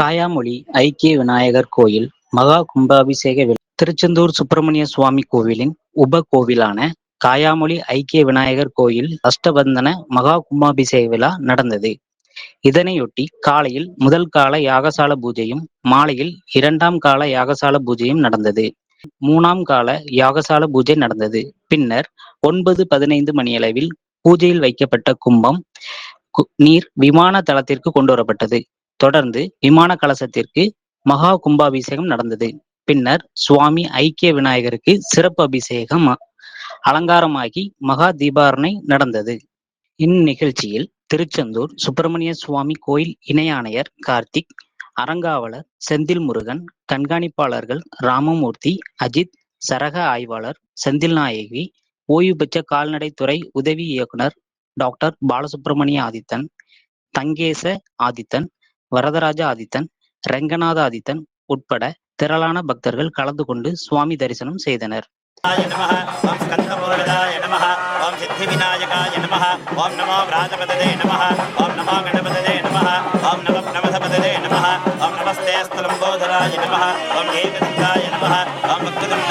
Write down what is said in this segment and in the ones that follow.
காயாமொழி ஐக்கிய விநாயகர் கோயில் மகா கும்பாபிஷேக விழா. திருச்செந்தூர் சுப்பிரமணிய சுவாமி கோவிலின் உப கோவிலான காயாமொழி ஐக்கிய விநாயகர் கோயில் அஷ்டபந்தன மகா கும்பாபிஷேக விழா நடந்தது. இதனையொட்டி காலையில் முதல் கால யாகசால பூஜையும் மாலையில் இரண்டாம் கால யாகசால பூஜையும் நடந்தது. மூணாம் கால யாகசால பூஜை நடந்தது. பின்னர் ஒன்பது பதினைந்து மணியளவில் பூஜையில் வைக்கப்பட்ட கும்பம் கு- நீர் விமான தளத்திற்கு கொண்டு வரப்பட்டது. தொடர்ந்து விமான கலசத்திற்கு மகா கும்பாபிஷேகம் நடந்தது. பின்னர் சுவாமி ஐக்கிய விநாயகருக்கு சிறப்பு அபிஷேகம் அலங்காரமாகி மகா தீபாரணை நடந்தது. இந்நிகழ்ச்சியில் திருச்செந்தூர் சுப்பிரமணிய சுவாமி கோயில் இணை ஆணையர் கார்த்திக் அரங்காவலர் செந்தில் முருகன் கண்காணிப்பாளர்கள் ராமமூர்த்தி அஜித் சரக ஆய்வாளர் செந்தில் நாயகி ஓய்வு பெற்ற கால்நடைத்துறை உதவி இயக்குனர் டாக்டர் பாலசுப்ரமணிய ஆதித்தன் தங்கேச ஆதித்தன் வரதராஜ ஆதித்தன் ரெங்கநாத ஆதித்தன் உட்பட திரளான பக்தர்கள் கலந்து கொண்டு சுவாமி தரிசனம் செய்தனர். ஓம் நமஸ்தே ஸ்தலம் போதராய நம ஓம் ஏகதந்தாய நம ஓம் பக்ததம்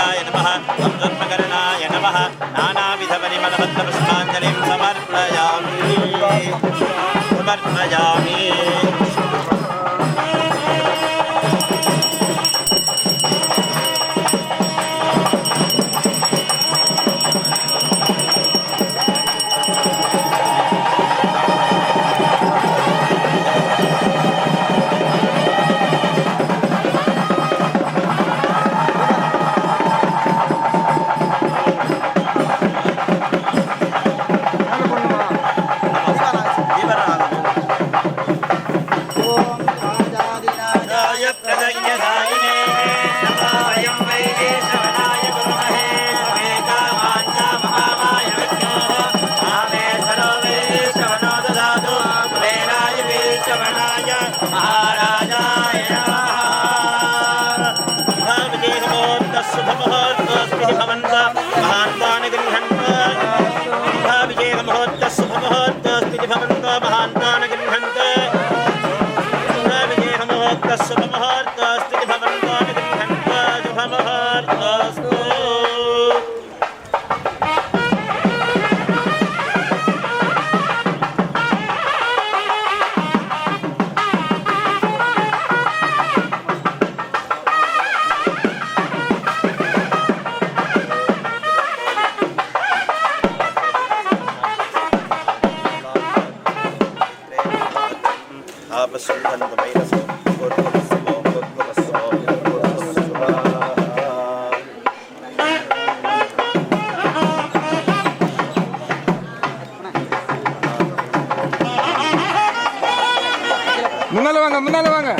That's the heart, that's the heart, that's the heart, that's the heart. السنة المميزة واذكر الصلاة واذكر الصلاة واذكر الصلاة முன்னால வாங்க முன்னால வாங்க